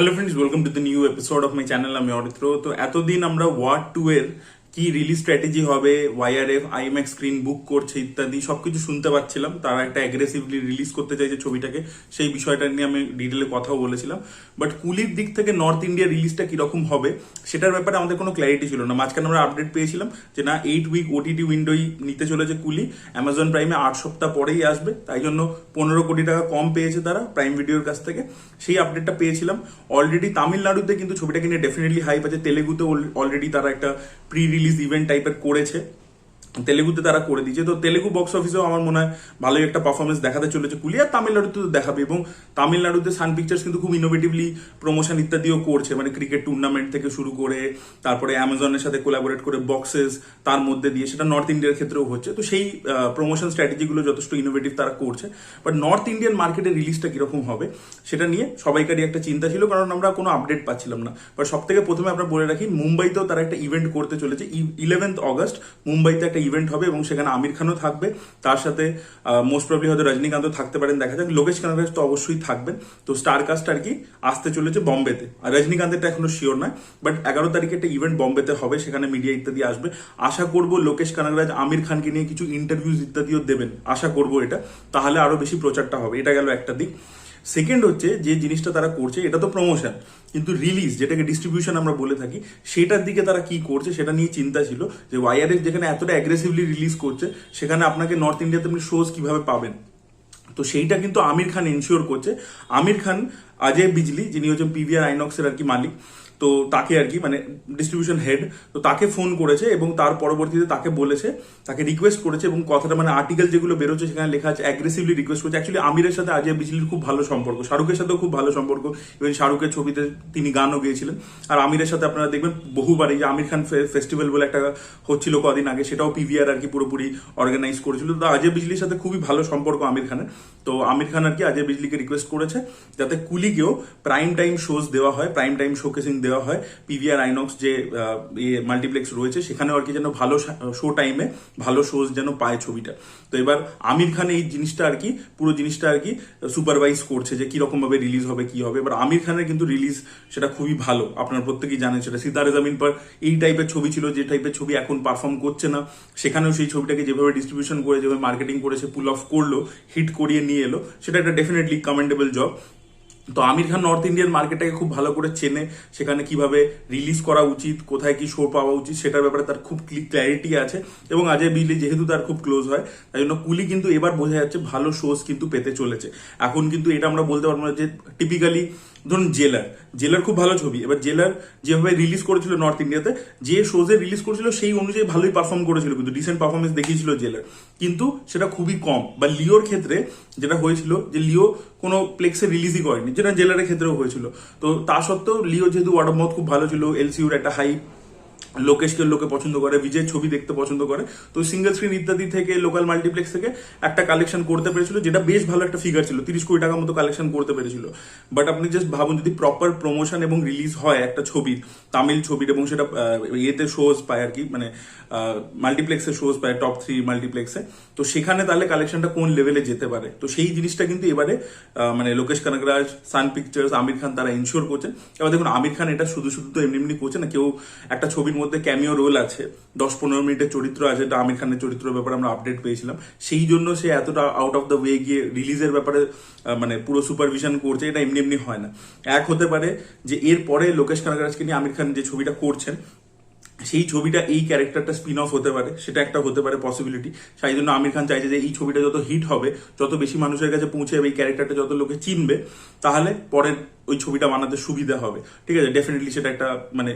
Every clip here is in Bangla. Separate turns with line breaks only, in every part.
Hello friends welcome to the new episode of my channel আমি অরিত্র তো এতদিন আমরা ওয়ার্ড টু এর কি রিলিজ স্ট্র্যাটেজি হবে ওয়াইআরএফ আইম্যাক্স স্ক্রিন বুক করছে ইত্যাদি সবকিছু শুনতে পাচ্ছিলাম। তারা একটা অ্যাগ্রেসিভলি রিলিজ করতে চাইছে ছবিটাকে, সেই বিষয়টা নিয়ে আমি ডিটেলে কথাও বলেছিলাম। বাট কুলির দিক থেকে নর্থ ইন্ডিয়া রিলিজটা কীরকম হবে, সেটার ব্যাপারে আমাদের কোনো ক্ল্যারিটি ছিল না। মাঝখানে আমরা আপডেট পেয়েছিলাম যে না এইট উইক ওটিটি উইন্ডোই নিতে চলেছে কুলি। অ্যামাজন প্রাইমে আট সপ্তাহ পরেই আসবে, তাই জন্য পনেরো কোটি টাকা কম পেয়েছে তারা প্রাইম ভিডিওর কাছ থেকে। সেই আপডেটটা পেয়েছিলাম। অলরেডি তামিলনাড়ুতে কিন্তু ছবিটাকে নিয়ে ডেফিনেটলি হাইপ আছে। তেলেগুতে অলরেডি তারা একটা প্রি রিলিজ ইভেন্ট টাইপের করেছে। তেলেগুতে তারা করে দিয়েছে। তো তেলেগু বক্স অফিসেও আমার মনে হয় ভালোই একটা পারফরমেন্স দেখাতে চলেছে। কুলি আর তামিলনাড়ুতে তো দেখাবে এবং তামিলনাড়ুতে সান পিকচার্স কিন্তু খুব ইনোভেটিভলি প্রমোশন ইত্যাদিও করছে। মানে ক্রিকেট টুর্নামেন্ট থেকে শুরু করে, তারপরে অ্যামাজনের সাথে কোলাবোরেট করে বক্সেস তার মধ্যে দিয়ে, সেটা নর্থ ইন্ডিয়ার ক্ষেত্রেও হচ্ছে। তো সেই প্রমোশন স্ট্র্যাটেজিগুলো যথেষ্ট ইনোভেটিভ তারা করছে। বাট নর্থ ইন্ডিয়ান মার্কেটের রিলিজটা কীরকম হবে, সেটা নিয়ে সবাইকারই একটা চিন্তা ছিল, কারণ আমরা কোনো আপডেট পাচ্ছিলাম না। বাট সব থেকে প্রথমে আমরা বলে রাখি, মুম্বাইতেও তারা একটা ইভেন্ট করতে চলেছে। ইলেভেন্থ অগস্ট মুম্বাইতে একটা ইভেন্ট হবে এবং সেখানে আমির খানও থাকবে। তার সাথে মোস্ট প্রবলি হয়তো রজনীকান্তও থাকতে পারেন, দেখা যাক। লোকেশ কানারাজ তো অবশ্যই থাকবেন। তো স্টার কাস্ট আর কি আসতে চলেছে বম্বেতে। আর রজনীকান্তেরটা এখনও শিওর নয় বাট এগারো তারিখে একটা ইভেন্ট বম্বেতে হবে, সেখানে মিডিয়া ইত্যাদি আসবে। আশা করব লোকেশ কানাগরাজ আমির খানকে নিয়ে কিছু ইন্টারভিউজ ইত্যাদিও দেবেন। আশা করব এটা। তাহলে আরও বেশি প্রচারটা হবে। এটা গেল একটা দিক। সেকেন্ড হচ্ছে যে জিনিসটা তারা করছে, এটা তো প্রমোশন কিন্তু রিলিজ যেটাকে ডিস্ট্রিবিউশন আমরা বলে থাকি, সেটার দিকে তারা কি করছে সেটা নিয়ে চিন্তা ছিল যে ওয়াইআরএফ যেখানে এতটা অ্যাগ্রেসিভলি রিলিজ করছে, সেখানে আপনাকে নর্থ ইন্ডিয়াতে আপনি শোজ কীভাবে পাবেন? তো সেইটা কিন্তু আমির খান ইনশিওর করছে। আমির খান অজয় বিজলি যিনি হচ্ছেন পিভিআর আইনক্সের আর কি মালিক তো তাকে আর কি মানে ডিস্ট্রিবিউশন হেড তো তাকে ফোন করেছে এবং তার পরবর্তীতে তাকে বলেছে, তাকে রিকোয়েস্ট করেছে এবং কথাটা মানে আর্টিকেল যেগুলো বেরোচ্ছে সেখানে লেখা আছে অ্যাগ্রেসিভলি রিকোয়েস্ট করছে। অ্যাকচুয়ালি আমিরের সাথে আজিয়া বিজলির খুব ভালো সম্পর্ক, শাহরুখের সাথেও খুব ভালো সম্পর্ক। ইভেন শাহরুখের ছবিতে তিনি গানও গেয়েছিলেন। আর আমিরের সাথে আপনারা দেখবেন বহুবার এই যে আমির খান ফেস্টিভ্যাল বলে একটা হচ্ছিল কদিন আগে, সেটাও পিভিআর আর কি পুরোপুরি অর্গানাইজ করেছিল। তো অজয় বিজলির সাথে খুবই ভালো সম্পর্ক আমির খানের। তো আমির খান আর কি অজয় বিজলিকে রিকোয়েস্ট করেছে যাতে কুলিকেও প্রাইম টাইম শোজ দেওয়া হয় প্রাইম টাইম শোকেসিং দেওয়া হয়। পিভিআর আইনক্স যে মাল্টিপ্লেক্স রয়েছে, সেখানেও আর কি যেন ভালো শো টাইমে ভালো শোজ যেন পায় ছবিটা। তো এবার আমির খান এই জিনিসটা আর কি, পুরো জিনিসটা আর কি সুপারভাইজ করছে যে কীরকম ভাবে রিলিজ হবে, কি হবে। এবার আমির খানের কিন্তু রিলিজ সেটা খুবই ভালো, আপনার প্রত্যেকেই জানেন সেটা। সিতারে জামিন পর এই টাইপের ছবি ছিল, যে টাইপের ছবি এখন পারফর্ম করছে না। সেখানেও সেই ছবিটাকে যেভাবে ডিস্ট্রিবিউশন করে, যেভাবে মার্কেটিং করেছে পুল অফ করল হিট করিয়ে নিয়ে এলো, সেটা একটা ডেফিনেটলি কমেন্ডেবল জব তো আমির খান নর্থ ইন্ডিয়ান মার্কেটটাকে খুব ভালো করে চেনে, সেখানে কীভাবে রিলিজ করা উচিত, কোথায় কি শো পাওয়া উচিত, সেটার ব্যাপারে তার খুব ক্ল্যারিটি আছে এবং আজ বিলি যেহেতু তার খুব ক্লোজ হয়, তাই জন্য কুলি কিন্তু এবার বোঝা যাচ্ছে ভালো শোজ কিন্তু পেতে চলেছে। এখন কিন্তু এটা আমরা বলতে পারব না যে টিপিক্যালি ধরুন জেলার জেলার খুব ভালো ছবি। এবার জেলার যেভাবে রিলিজ করেছিল নর্থ ইন্ডিয়াতে যে শোজে রিলিজ করেছিল সেই অনুযায়ী ভালোই পারফর্ম করেছিল, কিন্তু রিসেন্ট পারফরমেন্স দেখিয়েছিল জেলার। কিন্তু সেটা খুবই কম। বা লিওর ক্ষেত্রে যেটা হয়েছিল যে লিও কোনো প্লেক্সে রিলিজই করেনি, যেটা জেলারের ক্ষেত্রেও হয়েছিল। তো তা সত্ত্বেও লিও যেহেতু ওয়ার্ড অফ মাউথ খুব ভালো ছিল এলসিউর একটা হাই লোকেশকে লোকে পছন্দ করে, বিজয়ের ছবি দেখতে পছন্দ করে। তো সিঙ্গেল স্ক্রিন ইত্যাদি থেকে লোকাল মাল্টিপ্লেক্স থেকে একটা কালেকশন করতে পেরেছিল, যেটা বেশ ভালো একটা ফিগার ছিল, তিরিশ কোটি টাকার মতো কালেকশন করতে পেরেছিল। বাট আপনি জাস্ট ভাবুন, যদি প্রপার প্রমোশন এবং রিলিজ হয় একটা ছবির তামিল ছবির এবং সেটা ইয়েতে শোজ পায় আর কি মানে মাল্টিপ্লেক্সে শোজ পায় টপ থ্রি মাল্টিপ্লেক্সে তো সেখানে তাহলে কালেকশনটা কোন লেভেলে যেতে পারে? তো সেই জিনিসটা কিন্তু এবারে মানে লোকেশ কানাগরাজ সান পিকচার্স আমির খান তারা ইনশিওর করছেন। এবার দেখুন, আমির খান এটা শুধু শুধু তো এমনি এমনি করছে না, কেউ একটা ছবির মধ্যে ক্যামিও রোল আছে। দশ পনেরো মিনিটের চরিত্র আছে, এটা আমির খানের চরিত্রের ব্যাপারে আমরা আপডেট পেয়েছিলাম। সেই জন্য সে এতটা আউট অফ দ্য ওয়ে গিয়ে রিলিজের ব্যাপারে মানে পুরো সুপারভিশন করছে, এটা এমনি এমনি হয় না। এক হতে পারে যে এরপরে লোকেশ কানাগরাজকে নিয়ে আমির খান যে ছবিটা করছেন, সেই ছবিটা এই ক্যারেক্টারটা স্পিন অফ হতে পারে, সেটা একটা হতে পারে পসিবিলিটি সেই জন্য আমির খান চাইছে যে এই ছবিটা যত হিট হবে, যত বেশি মানুষের কাছে পৌঁছে এই ক্যারেক্টারটা যত লোকে চিনবে, তাহলে পরের ওই ছবিটা বানাতে সুবিধা হবে। ঠিক আছে? ডেফিনেটলি সেটা একটা মানে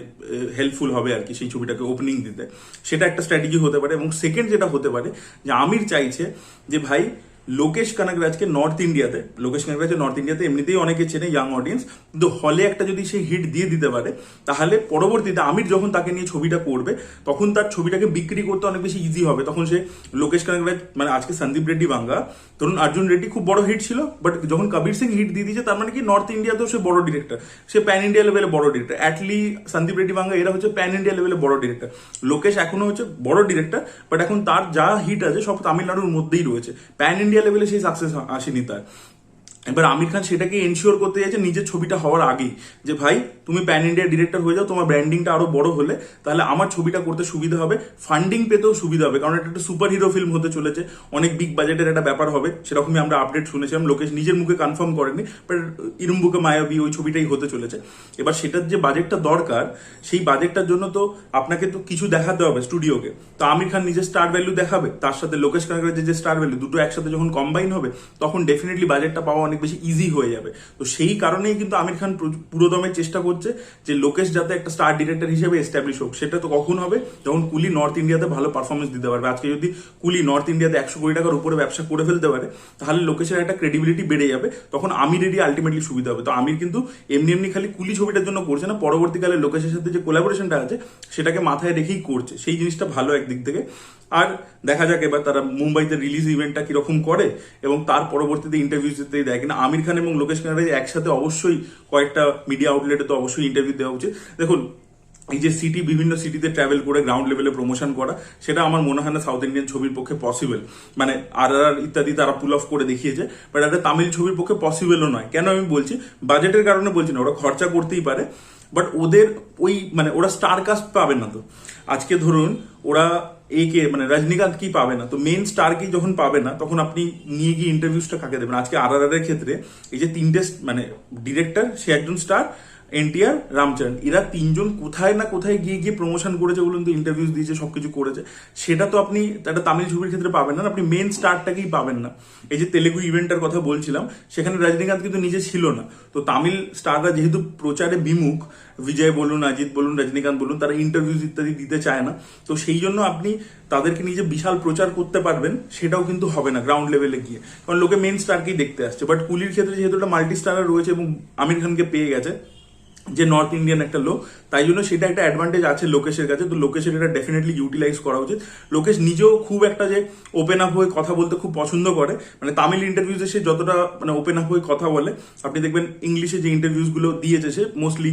হেল্পফুল হবে আর কি সেই ছবিটাকে ওপেনিং দিতে। সেটা একটা স্ট্র্যাটেজি হতে পারে এবং সেকেন্ড যেটা হতে পারে, যে আমির চাইছে যে ভাই লোকেশ কানাগরাজকে নর্থ ইন্ডিয়াতে লোকেশ কানাগরাজকে নর্থ ইন্ডিয়াতে এমনিতেই অনেকে চেনে ইয়াং অডিয়েন্স কিন্তু হলে একটা যদি সে হিট দিয়ে দিতে পারে, তাহলে পরবর্তীতে আমির যখন তাকে নিয়ে ছবিটা করবে, তখন তার ছবিটাকে বিক্রি করতে অনেক বেশি ইজি হবে। তখন সে লোকেশ কানাগরাজ মানে আজকে সন্দীপ রেড্ডি বাঙ্গা। ধরুন অর্জুন রেড্ডি খুব বড় হিট ছিল বাট যখন কবির সিং হিট দিয়ে দিয়েছে, তার মানে কি নর্থ ইন্ডিয়াতেও সে বড় ডিরেক্টর সে প্যান ইন্ডিয়া লেভেলে বড় ডিরেক্টর অ্যাটলি সন্দীপ রেড্ডি বাঙ্গা, এরা হচ্ছে প্যান ইন্ডিয়া লেভেলে বড় ডিরেক্টর লোকেশ এখনও হচ্ছে বড় ডিরেক্টর বাট এখন তার যা হিট আছে, সব তামিলনাড়ুর মধ্যেই রয়েছে। প্যান ইন্ডিয়া লেভেলে সেই সাকসেস আসেনি তার। এবার আমির খান সেটাকে এনশিওর করতে চাইছে নিজের ছবিটা হওয়ার আগেই যে, ভাই, তুমি প্যান ইন্ডিয়া ডিরেক্টর হয়ে যাও, তোমার ব্র্যান্ডিংটা আরও বড় হলে তাহলে আমার ছবিটা করতে সুবিধা হবে ফান্ডিং পেতেও সুবিধা হবে। কারণ এটা একটা সুপার হিরো ফিল্ম হতে চলেছে, অনেক বিগ বাজেটের একটা ব্যাপার হবে, সেরকমই আমরা আপডেট শুনেছিলাম লোকেশ নিজের মুখে কনফার্ম করেনি বাট ইরুম্বুকে মায়াবী ওই ছবিটাই হতে চলেছে। এবার সেটার যে বাজেটটা দরকার, সেই বাজেটটার জন্য তো আপনাকে তো কিছু দেখাতে হবে স্টুডিওকে তো আমির খান নিজের স্টার ভ্যালু দেখাবে, তার সাথে লোকেশ কানাগরের যে স্টার ভ্যালু দুটো একসাথে যখন কম্বাইন হবে, তখন ডেফিনেটলি বাজেটটা পাওয়া অনেক বেশি ইজি হয়ে যাবে। তো সেই কারণেই কিন্তু আমির খান পুরো- পুরোদমে চেষ্টা করছে যে লোকেশ যাতে একটা স্টার ডিরেক্টর হিসেবে এস্টাবলিশ হোক। সেটা তো কখন হবে? যখন কুলি নর্থ ইন্ডিয়াতে ভালো পারফরমেন্স দিতে পারবে। আজকে যদি কুলি নর্থ ইন্ডিয়াতে একশো কোটি টাকার উপরে ব্যবসা করে ফেলতে পারে, তাহলে লোকেশের একটা ক্রেডিবিলিটি বেড়ে যাবে। তখন আমিরেরই আলটিমেটলি সুবিধা হবে। তো আমির কিন্তু এমনি এমনি খালি কুলি ছবিটার জন্য করছে না, পরবর্তীকালে লোকেশের সাথে যে কোলাবোরেশনটা আছে, সেটাকে মাথায় রেখেই করছে। সেই জিনিসটা ভালো একদিক থেকে। আর দেখা যাক এবার তারা মুম্বাইতে রিলিজ ইভেন্টটা কীরকম করে, এবং তার পরবর্তীতে ইন্টারভিউ দিতে দেয় কিনা। আমির খান এবং লোকেশ কানারাজ একসাথে অবশ্যই কয়েকটা মিডিয়া আউটলেটে তো অবশ্যই ইন্টারভিউ দেওয়া উচিত। দেখুন, এই যে সিটি বিভিন্ন সিটিতে ট্রাভেল করে গ্রাউন্ড লেভেলে প্রমোশন করা, সেটা আমার মনে হয় না সাউথ ইন্ডিয়ান ছবির পক্ষে পসিবল মানে আর আর ইত্যাদি তারা পুল অফ করে দেখিয়েছে বাট একটা তামিল ছবির পক্ষে পসিবলও নয়। কেন আমি বলছি? বাজেটের কারণে বলছি না, ওরা খরচা করতেই পারে বাট ওদের ওই মানে ওরা স্টার কাস্ট পাবে না তো। আজকে ধরুন, ওরা একে মানে রজনীকান্ত কি পাবে না? তো মেন স্টার কি যখন পাবে না, তখন আপনি নিয়ে গিয়ে ইন্টারভিউসটা কাকে দেবেন? আজকে আর ক্ষেত্রে এই যে তিনটে মানে ডিরেক্টর সে একজন স্টার এনটিআর, রামচরণ। এরা তিনজন কোথায় না কোথায় গিয়ে গিয়ে প্রমোশন করেছে বলুন তো ইন্টারভিউস দিয়েছে, সবকিছু করেছে। সেটা তো আপনি একটা তামিল ছবির ক্ষেত্রে পাবেন না, আপনি মেন স্টারটাকেই পাবেন না। এই যে তেলেগু ইভেন্টের কথা বলছিলাম, সেখানে রজনীকান্ত কিন্তু নিজে ছিল না। তো তামিল স্টাররা যেহেতু প্রচারে বিমুখ, বিজয় বলুন, অজিত বলুন, রজনীকান্ত বলুন, তারা ইন্টারভিউজ ইত্যাদি দিতে চায় না। তো সেই জন্য আপনি তাদেরকে নিজে বিশাল প্রচার করতে পারবেন, সেটাও কিন্তু হবে না গ্রাউন্ড লেভেলে গিয়ে। কারণ লোকে মেন স্টারকেই দেখতে আসছে। বাট কুলির ক্ষেত্রে যেহেতু একটা মাল্টি স্টার রয়েছে এবং আমির খানকে পেয়ে গেছে যে নর্থ ইন্ডিয়ান একটা লোক, তাই জন্য সেটা একটা অ্যাডভান্টেজ আছে লোকেশের কাছে। তো লোকেশের এটা ডেফিনেটলি ইউটিলাইজ করা উচিত। লোকেশ নিজেও খুব একটা যে ওপেন আপ হয়ে কথা বলতে খুব পছন্দ করে। মানে তামিল ইন্টারভিউজে সে যতটা মানে ওপেন আপ হয়ে কথা বলে, আপনি দেখবেন ইংলিশে যে ইন্টারভিউজগুলো দিয়েছে সে মোস্টলি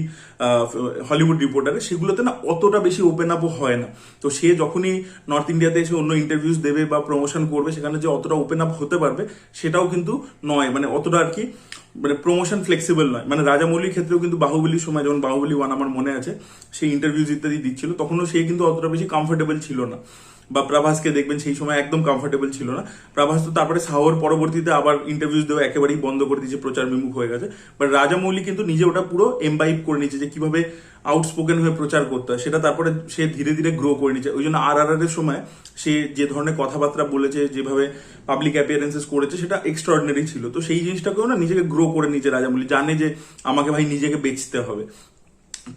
হলিউড রিপোর্টারে সেগুলোতে না অতটা বেশি ওপেন আপও হয় না। তো সে যখনই নর্থ ইন্ডিয়াতে এসে অন্য ইন্টারভিউজ দেবে বা প্রমোশন করবে, সেখানে যে অতটা ওপেন আপ হতে পারবে, সেটাও কিন্তু নয়। মানে অতটা আর কি মানে প্রমোশন ফ্লেক্সিবল নয়। মানে রাজামৌলির ক্ষেত্রেও কিন্তু বাহুবলির সময় যখন বাহুবলি ওয়ান আমার মনে আছে, সেই ইন্টারভিউজ ইত্যাদি দিচ্ছিল। তখনও সে কিন্তু অতটা বেশি কমফোর্টেবল ছিল না। বা প্রভাসকে দেখবেন সেই সময় একদম কমফোর্টেবল ছিল না। প্রভাস তো তারপরে সাহর পরবর্তীতে আবার ইন্টারভিউজ দেওয়া একেবারেই বন্ধ করে দিয়েছে, প্রচার বিমুখ হয়ে গেছে। বাট রাজামৌলি কিন্তু নিজে ওটা পুরো এমবাইব করে নিয়েছে যে কীভাবে আউটস্পোকেন হয়ে প্রচার করতে হয়। সেটা তারপরে সে ধীরে ধীরে গ্রো করে নিচ্ছে ওই জন্য আর আর এর সময় সে যে ধরনের কথাবার্তা বলেছে, যেভাবে পাবলিক অ্যাপিয়ারেন্সেস করেছে, সেটা এক্সট্রাঅর্ডিনারি ছিল। তো সেই জিনিসটাকেও না নিজেকে গ্রো করে নিচ্ছে রাজামৌলি জানে যে আমাকে ভাই নিজেকে বেচতে হবে।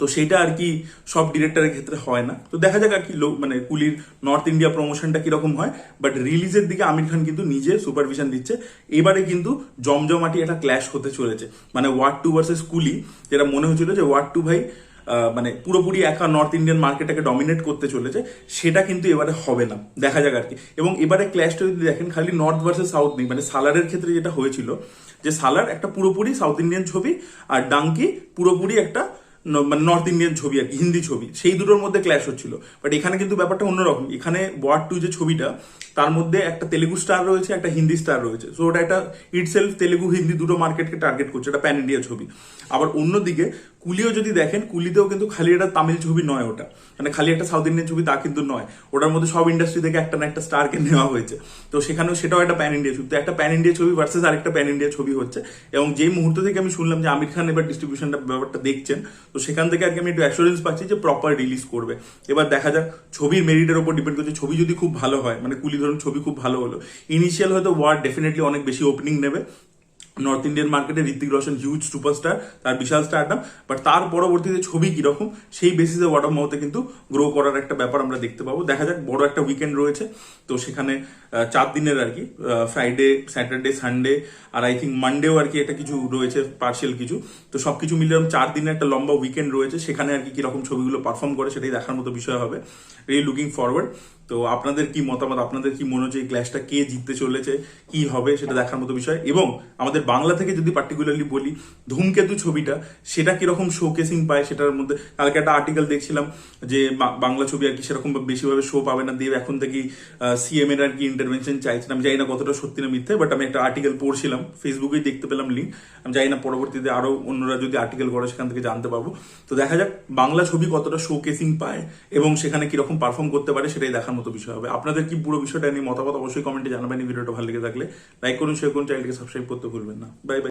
তো সেটা আর কি সব ডিরেক্টরের ক্ষেত্রে হয় না। তো দেখা যাক আর কি লোক মানে কুলির নর্থ ইন্ডিয়া প্রমোশনটা কীরকম হয়। বাট রিলিজের দিকে আমির খান কিন্তু নিজে সুপারভিশন দিচ্ছে। এবারে কিন্তু জমজমাটি একটা ক্ল্যাশ হতে চলেছে। মানে ওয়ার্ড টু ভার্সেস কুলি, যেটা মনে হচ্ছিল যে ওয়ার্ড টু ভাই মানে পুরোপুরি একা নর্থ ইন্ডিয়ান মার্কেটটাকে ডমিনেট করতে চলেছে। সেটা কিন্তু এবারে হবে না। দেখা যাক আর কি। এবং এবারে ক্ল্যাশটা যদি দেখেন, খালি নর্থ ভার্সেস সাউথ নেই। মানে সালারের ক্ষেত্রে যেটা হয়েছিল, যে সালার একটা পুরোপুরি সাউথ ইন্ডিয়ান ছবি, আর ডাঙ্কি পুরোপুরি একটা নর্থ ইন্ডিয়ান ছবি আর কি, হিন্দি ছবি, সেই দুটোর মধ্যে ক্ল্যাশ হচ্ছিল। বাট এখানে কিন্তু ব্যাপারটা অন্যরকম। এখানে ওয়ার্ড টু যে ছবিটা, তার মধ্যে একটা তেলেগু স্টার রয়েছে, একটা হিন্দি স্টার রয়েছে। সো ওটা একটা ইটসেলফ তেলেগু হিন্দি দুটো মার্কেটকে টার্গেট করছে, এটা প্যান ইন্ডিয়া ছবি। আবার অন্যদিকে কুলিও যদি দেখেন, কুলিতেও কিন্তু খালি একটা তামিল ছবি নয় ওটা। মানে খালি একটা সাউথ ইন্ডিয়ান ছবি তা কিন্তু নয়। ওটার মধ্যে সব ইন্ডাস্ট্রি থেকে একটা না একটা স্টারকে নেওয়া হয়েছে। তো সেখানেও সেটাও একটা প্যান ইন্ডিয়া ছবি। তো একটা প্যান ইন্ডিয়া ছবি ভার্সেস আরেকটা প্যান ইন্ডিয়া ছবি হচ্ছে। এবং যেই মুহূর্ত থেকে আমি শুনলাম যে আমির খান এবার ডিস্ট্রিবিউশনটা ব্যাপারটা দেখছেন, তো সেখান থেকে আর কি আমি একটু অ্যাসুরেন্স পাচ্ছি যে প্রপার রিলিজ করবে। এবার দেখা যাক, ছবির মেরিটের উপর ডিপেন্ড করছে। ছবি যদি খুব ভালো হয় মানে কুলি ধরুন ছবি খুব ভালো হলো ইনিশিয়াল হয়তো ওয়ার্ড ডেফিনেটলি অনেক বেশি ওপেনিং নেবে। নর্থ ইন্ডিয়ান মার্কেটে ঋত্বিক রোশন হিউজ সুপারস্টার তার বিশাল স্টারডাম বাট তার পরবর্তীতে ছবি কীরকম, সেই বেসিসে ওয়ার্ড অফ মাউথে কিন্তু গ্রো করার একটা ব্যাপার আমরা দেখতে পাবো। দেখা যাক, বড় একটা উইকেন্ড রয়েছে, তো সেখানে চার দিনের আর কি ফ্রাইডে স্যাটারডে সানডে আর আই থিঙ্ক মানডেও আর কি এটা কিছু রয়েছে পার্সিয়াল কিছু। তো সবকিছু মিলে এরকম চার দিনের একটা লম্বা উইকেন্ড রয়েছে, সেখানে আর কি কীরকম ছবিগুলো পারফর্ম করে সেটাই দেখার মতো বিষয় হবে। রিলি লুকিং ফরওয়ার্ড তো আপনাদের কি মতামত, আপনাদের কি মনে হচ্ছে এই ক্লাসটা কে জিততে চলেছে, কি হবে সেটা দেখার মতো বিষয়? এবং আমাদের বাংলা থেকে যদি পার্টিকুলারলি বলি, ধূমকেতু ছবিটা, সেটা কীরকম শোকেসিং পায় সেটার মধ্যে? কালকে একটা আর্টিকেল দেখছিলাম যে বাংলা ছবি আর কি সেরকম বেশিভাবে শো পাবে না দেব এখন থেকেই সিএম এর আর কি ইন্টারভেনশন চাইছেন, আমি জানি না কতটা সত্যি না মিথ্যে বাট আমি একটা আর্টিকেল পড়ছিলাম ফেসবুকেই দেখতে পেলাম লিঙ্ক আমি জানি না পরবর্তীতে আরও অন্যরা যদি আর্টিকেল করে, সেখান থেকে জানতে পারব। তো দেখা যাক, বাংলা ছবি কতটা শোকেসিং পায় এবং সেখানে কীরকম পারফর্ম করতে পারে, সেটাই দেখার মতো বিষয় হবে। আপনাদের কি পুরো বিষয়টা নিয়ে মতামত, অবশ্যই কমেন্টে জানাবেন ভিডিওটা ভালো লেগে থাকলে। লাইক করুন শেয়ার করুন চ্যানেলটিকে সাবস্ক্রাইব করতে ভুলবেন না। Bye bye